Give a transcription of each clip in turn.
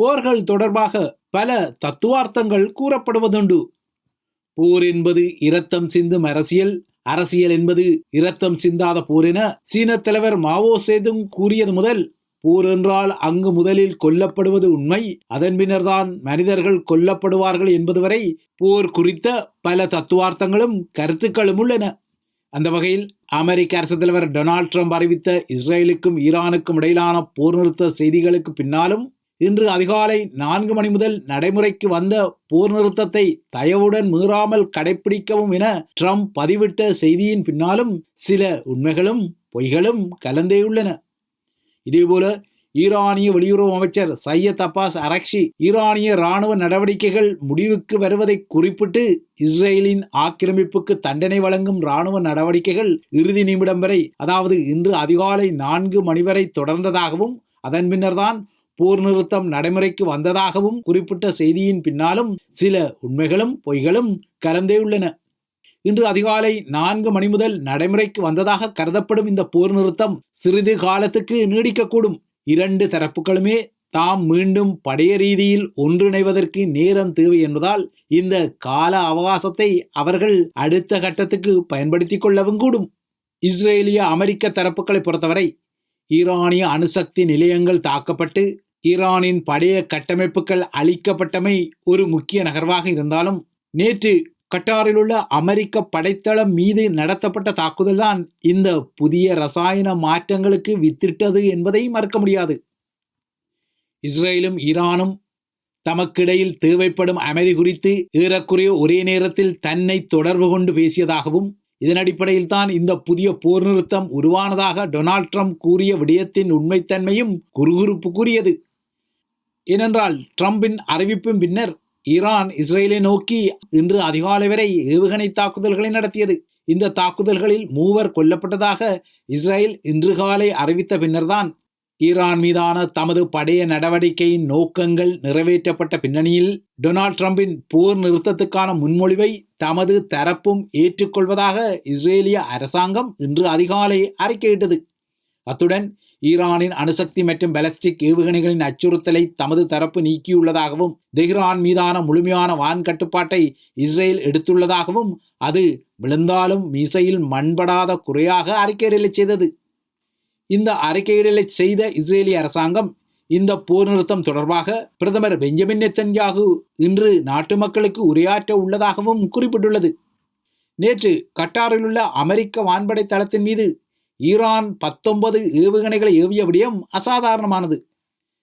போர்கள் தொடர்பாக பல தத்துவார்த்தங்கள் கூறப்படுவதுண்டு. போர் என்பது இரத்தம் சிந்தும் அரசியல் அரசியல் என்பது இரத்தம் சிந்தாத போர் என சீன தலைவர் மாவோ சேதுங் கூறியது முதல் போர் என்றால் அங்கு முதலில் கொல்லப்படுவது உண்மை அதன் பின்னர்தான் மனிதர்கள் கொல்லப்படுவார்கள் என்பது வரை போர் குறித்த பல தத்துவார்த்தங்களும் கருத்துக்களும் உள்ளன. அந்த வகையில் அமெரிக்க அரசு தலைவர் டொனால்ட் ட்ரம்ப் அறிவித்த இஸ்ரேலுக்கும் ஈரானுக்கும் இடையிலான போர் நிறுத்த செய்திகளுக்கு பின்னாலும் இன்று அதிகாலை நான்கு மணி முதல் நடைமுறைக்கு வந்த போர் நிறுத்தத்தை தயவுடன் மீறாமல் கடைபிடிக்கவும் என ட்ரம்ப் பதிவிட்ட செய்தியின் பின்னாலும் சில உண்மைகளும் பொய்களும் கலந்தேயுள்ளன. இதேபோல ஈரானிய வெளியுறவு அமைச்சர் சையத் அப்பாஸ் அரக்ஷி ஈரானிய ராணுவ நடவடிக்கைகள் முடிவுக்கு வருவதை குறிப்பிட்டு இஸ்ரேலின் ஆக்கிரமிப்புக்கு தண்டனை வழங்கும் ராணுவ நடவடிக்கைகள் இறுதி நிமிடம் வரை அதாவது இன்று அதிகாலை நான்கு மணி வரை தொடர்ந்ததாகவும் அதன் பின்னர்தான் போர் நிறுத்தம் நடைமுறைக்கு வந்ததாகவும் குறிப்பிட்ட செய்தியின் பின்னாலும் சில உண்மைகளும் பொய்களும் கலந்தே உள்ளன. இன்று அதிகாலை நான்கு மணி முதல் நடைமுறைக்கு வந்ததாக கருதப்படும் இந்த போர் நிறுத்தம் சிறிது காலத்துக்கு நீடிக்கக்கூடும். இரண்டு தரப்புகளுமே தாம் மீண்டும் படைய ரீதியில் ஒன்றிணைவதற்கு நேரம் தேவை என்பதால் இந்த கால அவகாசத்தை அவர்கள் அடுத்த கட்டத்துக்கு பயன்படுத்திக் கொள்ளவும் கூடும். இஸ்ரேலிய அமெரிக்க தரப்புகளை பொறுத்தவரை ஈரானிய அணுசக்தி நிலையங்கள் தாக்கப்பட்டு ஈரானின் பழைய கட்டமைப்புகள் அளிக்கப்பட்டமை ஒரு முக்கிய நகர்வாக இருந்தாலும் நேற்று கட்டாரில் உள்ள அமெரிக்க படைத்தளம் மீது நடத்தப்பட்ட தாக்குதல்தான் இந்த புதிய ரசாயன மாற்றங்களுக்கு வித்திட்டது என்பதை மறுக்க முடியாது. இஸ்ரேலும் ஈரானும் தமக்கிடையில் தேவைப்படும் அமைதி குறித்து ஏறக்குறைய ஒரே நேரத்தில் தன்னை தொடர்பு கொண்டு பேசியதாகவும் இதன் அடிப்படையில் தான் இந்த புதிய போர் நிறுத்தம் உருவானதாக டொனால்ட் ட்ரம்ப் கூறிய விடயத்தின் உண்மைத்தன்மையும் குறுகுறுப்பு கூறியது. ஏனென்றால் ட்ரம்பின் அறிவிப்பின் பின்னர் ஈரான் இஸ்ரேலை நோக்கி இன்று அதிகாலை வரை ஏவுகணை தாக்குதல்களை நடத்தியது. இந்த தாக்குதல்களில் மூவர் கொல்லப்பட்டதாக இஸ்ரேல் இன்று காலை அறிவித்த பின்னர்தான். ஈரான் மீதான தமது படைய நடவடிக்கையின் நோக்கங்கள் நிறைவேற்றப்பட்ட பின்னணியில் டொனால்ட் ட்ரம்பின் போர் நிறுத்தத்துக்கான முன்மொழிவை தமது தரப்பும் ஏற்றுக்கொள்வதாக இஸ்ரேலிய அரசாங்கம் இன்று அதிகாலை அறிக்கையிட்டது. அத்துடன் ஈரானின் அணுசக்தி மற்றும் பெலஸ்டிக் ஏவுகணைகளின் அச்சுறுத்தலை தமது தரப்பு நீக்கியுள்ளதாகவும் தெஹ்ரான் மீதான முழுமையான வான் கட்டுப்பாட்டை இஸ்ரேல் எடுத்துள்ளதாகவும் அது விழுந்தாலும் மீசையில் மண்படாத குறையாக அறிக்கையிடலை செய்தது. இந்த அறிக்கையிடலை செய்த இஸ்ரேலிய அரசாங்கம் இந்த போர் நிறுத்தம் தொடர்பாக பிரதமர் பெஞ்சமின் நெத்தன்யாகு இன்று நாட்டு மக்களுக்கு உரையாற்ற உள்ளதாகவும் குறிப்பிட்டுள்ளது. நேற்று கட்டாரில் உள்ள அமெரிக்க வான்படை தளத்தின் மீது ஈரான் பத்தொன்பது ஏவுகணைகளை ஏவிய விடயம் அசாதாரணமானது.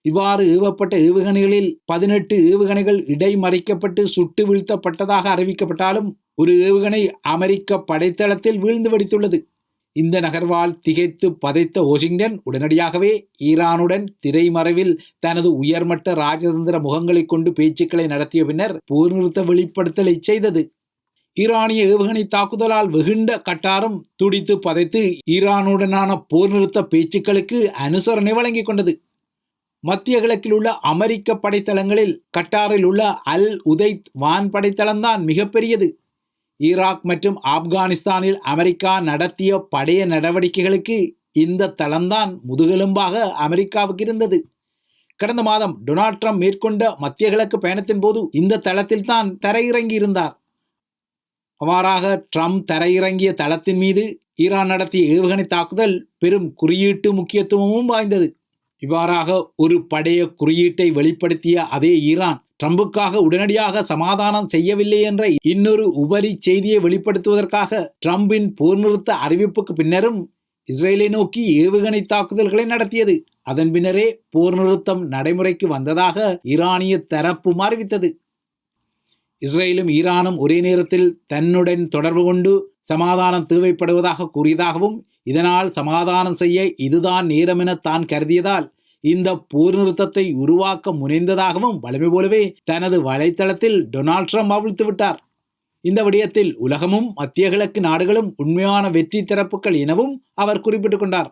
இவ்வாறு ஏவப்பட்ட ஏவுகணைகளில் பதினெட்டு ஏவுகணைகள் இடைமறிக்கப்பட்டு சுட்டு வீழ்த்தப்பட்டதாக அறிவிக்கப்பட்டாலும் ஒரு ஏவுகணை அமெரிக்க படைத்தளத்தில் வீழ்ந்து வெடித்துள்ளது. இந்த நகர்வால் திகைத்து பதைத்த வாஷிங்டன் உடனடியாகவே ஈரானுடன் திரைமறைவில் தனது உயர்மட்ட ராஜதந்திர முகங்களை கொண்டு பேச்சுக்களை நடத்திய பின்னர் போர் நிறுத்த வெளிப்படுத்தலை செய்தது. ஈரானிய ஏவுகணை தாக்குதலால் வெகுண்ட கட்டாரம் துடித்து பதைத்து ஈரானுடனான போர் நிறுத்த பேச்சுக்களுக்கு அனுசரணை வழங்கிக் கொண்டது. மத்திய கிழக்கில் உள்ள அமெரிக்க படைத்தளங்களில் கட்டாரில் உள்ள அல் உதைத் வான் படைத்தளம்தான் மிகப்பெரியது. ஈராக் மற்றும் ஆப்கானிஸ்தானில் அமெரிக்கா நடத்திய படைய நடவடிக்கைகளுக்கு இந்த தளம்தான் முதுகெலும்பாக அமெரிக்காவுக்கு இருந்தது. கடந்த மாதம் டொனால்ட் ட்ரம்ப் மேற்கொண்ட மத்திய கிழக்கு பயணத்தின் போது இந்த தளத்தில் தான் தரையிறங்கி இருந்தார் அவ்வாறாக ட்ரம்ப் தரையிறங்கிய தளத்தின் மீது ஈரான் நடத்திய ஏவுகணை தாக்குதல் பெரும் குறியீட்டு முக்கியத்துவமும் வாய்ந்தது. இவ்வாறாக ஒரு படைய குறியீட்டை வெளிப்படுத்திய அதே ஈரான் ட்ரம்புக்காக உடனடியாக சமாதானம் செய்யவில்லை என்ற இன்னொரு உபரி செய்தியை வெளிப்படுத்துவதற்காக ட்ரம்பின் போர் நிறுத்த அறிவிப்புக்கு பின்னரும் இஸ்ரேலை நோக்கி ஏவுகணை தாக்குதல்களை நடத்தியது. அதன் பின்னரே போர் நிறுத்தம் நடைமுறைக்கு வந்ததாக ஈரானிய தரப்பும் அறிவித்தது. இஸ்ரேலும் ஈரானும் ஒரே நேரத்தில் தன்னுடன் தொடர்பு கொண்டு சமாதானம் தேவைப்படுவதாக கூறியதாகவும் இதனால் சமாதானம் செய்ய இதுதான் நேரம் என தான் கருதியதால் இந்த போர் நிறுத்தத்தை உருவாக்க முனைந்ததாகவும் வலிமை போலவே தனது வலைத்தளத்தில் டொனால்ட் ட்ரம்ப் அவிழ்த்து விட்டார். இந்த விடயத்தில் உலகமும் மத்திய கிழக்கு நாடுகளும் உண்மையான வெற்றி திறப்புகள் எனவும் அவர் குறிப்பிட்டுக் கொண்டார்.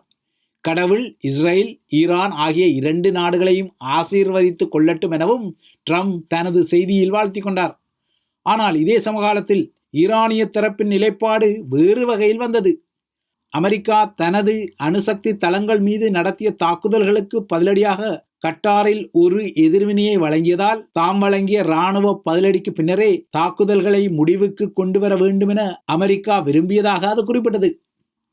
கடவுள் இஸ்ரேல் ஈரான் ஆகிய இரண்டு நாடுகளையும் ஆசீர்வதித்துக் கொள்ளட்டும் எனவும் ட்ரம்ப் தனது செய்தியில் வாழ்த்தி கொண்டார். ஆனால் இதே சமகாலத்தில் ஈரானிய தரப்பின் நிலைப்பாடு வேறு வகையில் வந்தது. அமெரிக்கா தனது அணுசக்தி தளங்கள் மீது நடத்திய தாக்குதல்களுக்கு பதிலடியாக கட்டாரில் ஒரு எதிர்வினையை வழங்கியதால் தாம் வழங்கிய இராணுவ பதிலடிக்கு பின்னரே தாக்குதல்களை முடிவுக்கு கொண்டு வர வேண்டும் என அமெரிக்கா விரும்பியதாக அது குறிப்பிட்டது.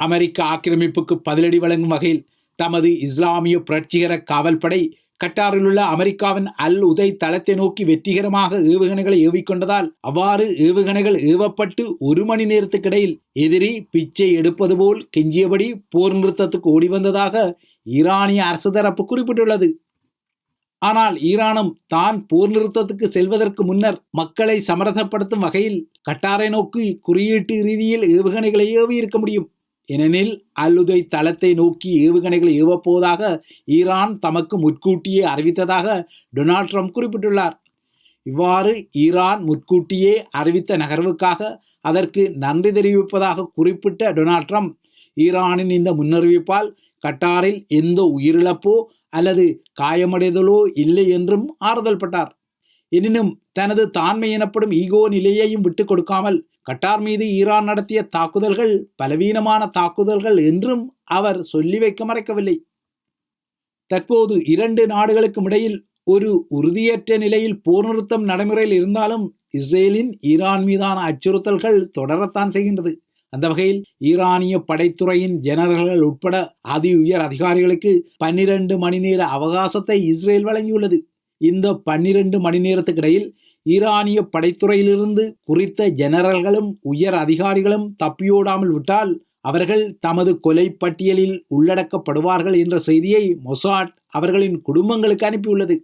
அமெரிக்க ஆக்கிரமிப்புக்கு பதிலடி வழங்கும் வகையில் தமது இஸ்லாமிய புரட்சிகர காவல்படை கட்டாரில் உள்ள அமெரிக்காவின் அல் உதை தளத்தை நோக்கி வெற்றிகரமாக ஏவுகணைகளை ஏவிக்கொண்டதால் அவ்வாறு ஏவுகணைகள் ஏவப்பட்டு ஒரு மணி நேரத்துக்கிடையில் எதிரி பிச்சை எடுப்பது போல் கெஞ்சியபடி போர் நிறுத்தத்துக்கு ஓடி வந்ததாக ஈரானிய அரசு தரப்பு குறிப்பிட்டுள்ளது. ஆனால் ஈரானும் தான் போர் நிறுத்தத்துக்கு செல்வதற்கு முன்னர் மக்களை சமரசப்படுத்தும் வகையில் கட்டாரை நோக்கி குறியீட்டு ரீதியில் ஏவுகணைகளை ஏவி இருக்க முடியும். ஏனெனில் அல்லுதை தளத்தை நோக்கி ஏவுகணைகளை ஏவப்போவதாக ஈரான் தமக்கு முற்கூட்டியே அறிவித்ததாக டொனால்ட் ட்ரம்ப் குறிப்பிட்டுள்ளார். இவ்வாறு ஈரான் முற்கூட்டியே அறிவித்த நகர்வுக்காக அதற்கு நன்றி தெரிவிப்பதாக குறிப்பிட்ட டொனால்ட் ட்ரம்ப் ஈரானின் இந்த முன்னறிவிப்பால் கட்டாரில் எந்த உயிரிழப்போ அல்லது காயமடைதலோ இல்லை என்றும் ஆறுதல் பட்டார். எனினும் தனது தாண்மை எனப்படும் ஈகோ நிலையையும் விட்டு கொடுக்காமல் கட்டார் மீது ஈரான் நடத்திய தாக்குதல்கள் பலவீனமான தாக்குதல்கள் என்றும் அவர் சொல்லி வைக்க மறைக்கவில்லை. தற்போது இரண்டு நாடுகளுக்கும் இடையில் ஒரு உறுதியற்ற நிலையில் போர் நிறுத்தம் நடைமுறையில் இருந்தாலும் இஸ்ரேலின் ஈரான் மீதான அச்சுறுத்தல்கள் தொடரத்தான் செய்கின்றது. அந்த வகையில் ஈரானிய படைத்துறையின் ஜெனரல்கள் உட்பட அதி உயர் அதிகாரிகளுக்கு பன்னிரண்டு மணி நேர அவகாசத்தை இஸ்ரேல் வழங்கியுள்ளது. இந்த பன்னிரண்டு மணி நேரத்துக்கு இடையில் ஈரானிய படைத்துறையிலிருந்து குறித்த ஜெனரல்களும் உயர் அதிகாரிகளும் தப்பியோடாமல் விட்டால் அவர்கள் தமது கொலை பட்டியலில் உள்ளடக்கப்படுவார்கள் என்ற செய்தியை மொசாட் அவர்களின் குடும்பங்களுக்கு அனுப்பியுள்ளது.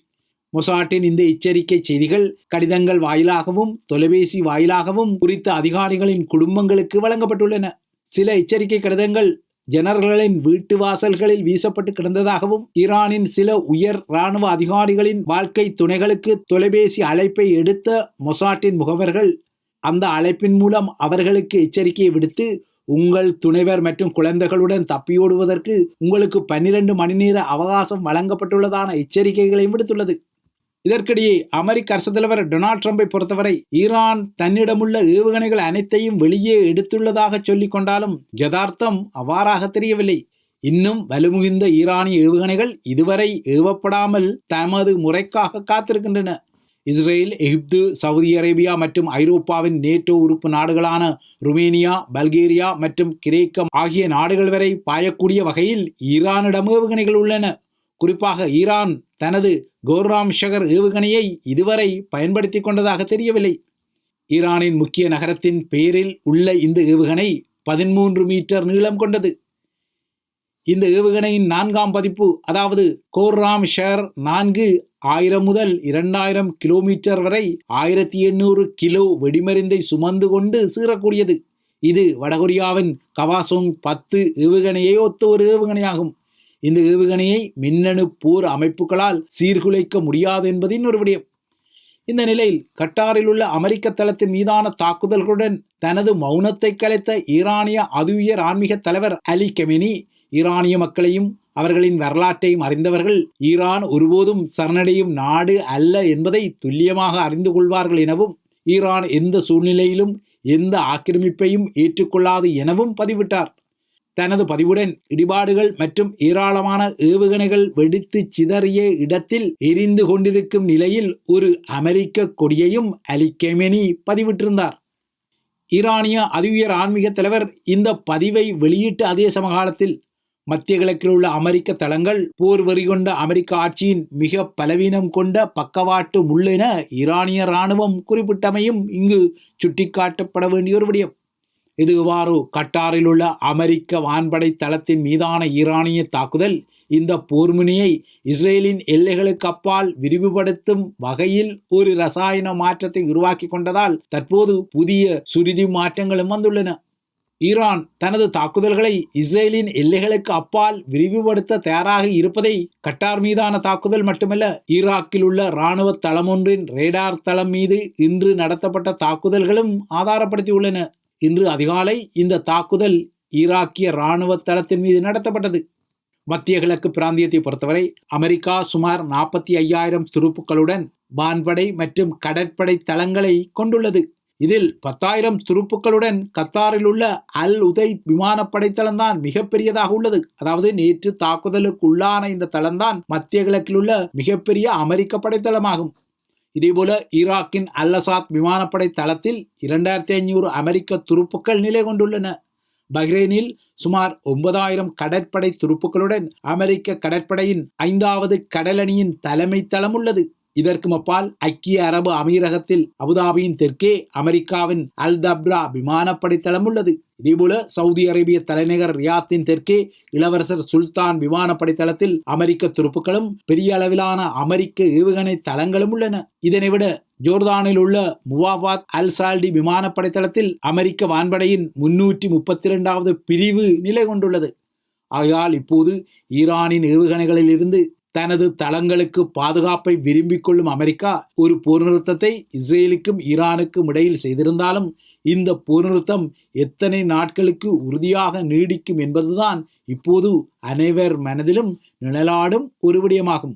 மொசாட்டின் இந்த எச்சரிக்கை செய்திகள் கடிதங்கள் வாயிலாகவும் தொலைபேசி வாயிலாகவும் குறித்த அதிகாரிகளின் குடும்பங்களுக்கு வழங்கப்பட்டுள்ளன. சில எச்சரிக்கை கடிதங்கள் ஜெனரல்களின் வீட்டு வாசல்களில் வீசப்பட்டு கிடந்ததாகவும் ஈரானின் சில உயர் இராணுவ அதிகாரிகளின் வாழ்க்கை துணைகளுக்கு தொலைபேசி அழைப்பை எடுத்த மொசாட்டின் முகவர்கள் அந்த அழைப்பின் மூலம் அவர்களுக்கு எச்சரிக்கையை விடுத்து உங்கள் துணைவர் மற்றும் குழந்தைகளுடன் தப்பியோடுவதற்கு உங்களுக்கு பன்னிரண்டு மணி நேர அவகாசம் வழங்கப்பட்டுள்ளதான எச்சரிக்கைகளையும் விடுத்துள்ளது. இதற்கிடையே அமெரிக்க அரசு தலைவர் டொனால்ட் ட்ரம்பை பொறுத்தவரை ஈரான் தன்னிடமுள்ள ஏவுகணைகள் அனைத்தையும் வெளியே எடுத்துள்ளதாக சொல்லிக் கொண்டாலும் யதார்த்தம் அவ்வாறாக தெரியவில்லை. இன்னும் வலுமுகிந்த ஈரானிய ஏவுகணைகள் இதுவரை ஏவப்படாமல் தமது முறைக்காக காத்திருக்கின்றன. இஸ்ரேல் எகிப்து சவுதி அரேபியா மற்றும் ஐரோப்பாவின் நேட்டோ உறுப்பு நாடுகளான ருமேனியா பல்கேரியா மற்றும் கிரேக்கம் ஆகிய நாடுகள் வரை பாயக்கூடிய வகையில் ஈரானிடம் ஏவுகணைகள் உள்ளன. குறிப்பாக ஈரான் தனது கோர்ராம் ஷகர் ஏவுகணையை இதுவரை பயன்படுத்தி கொண்டதாக தெரியவில்லை. ஈரானின் முக்கிய நகரத்தின் பெயரில் உள்ள இந்த ஏவுகணை பதிமூன்று மீட்டர் நீளம் கொண்டது. இந்த ஏவுகணையின் நான்காம் பதிப்பு அதாவது கோர்ராம் ஷர் நான்கு ஆயிரம் முதல் இரண்டாயிரம் கிலோமீட்டர் வரை ஆயிரத்தி எண்ணூறு கிலோ வெடிமருந்தை சுமந்து கொண்டு சீரக்கூடியது இது வடகொரியாவின் கவாசோங் பத்து ஏவுகணையை ஒத்த ஒரு ஏவுகணையாகும். இந்த ஏவுகணையை மின்னணு போர் அமைப்புகளால் சீர்குலைக்க முடியாது என்பதின் ஒரு விடயம். இந்த நிலையில் கட்டாரில் உள்ள அமெரிக்க தளத்தின் மீதான தாக்குதல்களுடன் தனது மௌனத்தை கலைத்த ஈரானிய அதுயர் ஆன்மீக தலைவர் அலி கெமினி ஈரானிய மக்களையும் அவர்களின் வரலாற்றையும் அறிந்தவர்கள் ஈரான் ஒருபோதும் சரணடையும் நாடு அல்ல என்பதை துல்லியமாக அறிந்து கொள்வார்கள் எனவும் ஈரான் எந்த சூழ்நிலையிலும் எந்த ஆக்கிரமிப்பையும் ஏற்றுக்கொள்ளாது எனவும் பதிவிட்டார். தனது பதிவுடன் இடிபாடுகள் மற்றும் ஏராளமான ஏவுகணைகள் வெடித்து சிதறிய இடத்தில் எரிந்து கொண்டிருக்கும் நிலையில் ஒரு அமெரிக்க கொடியையும் அலிகெமெனி பதிவிட்டிருந்தார். ஈரானிய அதிஉயர் ஆன்மீக தலைவர் இந்த பதிவை வெளியிட்ட அதே சமகாலத்தில் மத்திய கிழக்கில் உள்ள அமெரிக்க தளங்கள் போர் வரி கொண்ட அமெரிக்க ஆட்சியின் மிக பலவீனம் கொண்ட பக்கவாட்டு முள்ளென ஈரானிய இராணுவம் குறிப்பிட்டமையும் இங்கு சுட்டிக்காட்டப்பட வேண்டிய ஒரு விடயம். இது இவ்வாறு கட்டாரில் உள்ள அமெரிக்க வான்படை தளத்தின் மீதான ஈரானிய தாக்குதல் இந்த போர்முனியை இஸ்ரேலின் எல்லைகளுக்கு அப்பால் விரிவுபடுத்தும் வகையில் ஒரு ரசாயன மாற்றத்தை உருவாக்கி கொண்டதால் தற்போது புதிய சுருதி மாற்றங்களும் வந்துள்ளன. ஈரான் தனது தாக்குதல்களை இஸ்ரேலின் எல்லைகளுக்கு அப்பால் விரிவுபடுத்த தயாராக இருப்பதை கட்டார் மீதான தாக்குதல் மட்டுமல்ல ஈராக்கில் உள்ள இராணுவ தளம் ஒன்றின் ரேடார் தளம் மீது இன்று நடத்தப்பட்ட தாக்குதல்களும் ஆதாரப்படுத்தியுள்ளன. இன்று அதிகாலை இந்த தாக்குதல் ஈராக்கிய இராணுவ தளத்தின் மீது நடத்தப்பட்டது. மத்திய கிழக்கு பிராந்தியத்தை பொறுத்தவரை அமெரிக்கா சுமார் நாற்பத்தி ஐயாயிரம் துருப்புக்களுடன் வான்படை மற்றும் கடற்படை தளங்களை கொண்டுள்ளது. இதில் பத்தாயிரம் துருப்புக்களுடன் கத்தாரில் உள்ள அல் உதை விமானப்படை தளம்தான் மிகப்பெரியதாக உள்ளது. அதாவது நேற்று தாக்குதலுக்கு உள்ளான இந்த தளம்தான் மத்திய கிழக்கில் உள்ள மிகப்பெரிய அமெரிக்க படைத்தளமாகும். இதேபோல ஈராக்கின் அல்லசாத் விமானப்படை தளத்தில் இரண்டாயிரத்தி ஐநூறு அமெரிக்க துருப்புக்கள் நிலை கொண்டுள்ளன. பஹ்ரைனில் சுமார் ஒன்பதாயிரம் கடற்படை துருப்புக்களுடன் அமெரிக்க கடற்படையின் ஐந்தாவது கடலணியின் தலைமை தளம் உள்ளது. இதற்கு அப்பால் ஐக்கிய அரபு அமீரகத்தில் அபுதாபியின் தெற்கே அமெரிக்காவின் அல் தப்ரா விமானப்படை தளம் உள்ளது. இதேபோல சவுதி அரேபிய தலைநகர் ரியாத்தின் தெற்கே இளவரசர் சுல்தான் விமானப்படை தளத்தில் அமெரிக்க துருப்புக்களும் பெரிய அளவிலான அமெரிக்க ஏவுகணை தளங்களும் உள்ளன. இதனை விட ஜோர்தானில் உள்ள முவாபாத் அல் சால்டி விமானப்படை தளத்தில் அமெரிக்க வான்படையின் முன்னூற்றி முப்பத்தி இரண்டாவது பிரிவு நிலை கொண்டுள்ளது. ஆகையால் இப்போது ஈரானின் ஏவுகணைகளில் இருந்து தனது தளங்களுக்கு பாதுகாப்பை விரும்பிக் கொள்ளும் அமெரிக்கா ஒரு போர்நிறுத்தத்தை இஸ்ரேலுக்கும் ஈரானுக்கும் இடையில் செய்திருந்தாலும் இந்த போர்நிறுத்தம் எத்தனை நாட்களுக்கு உறுதியாக நீடிக்கும் என்பதுதான் இப்போது அனைவர் மனதிலும் நிழலாடும் ஒரு விடயமாகும்.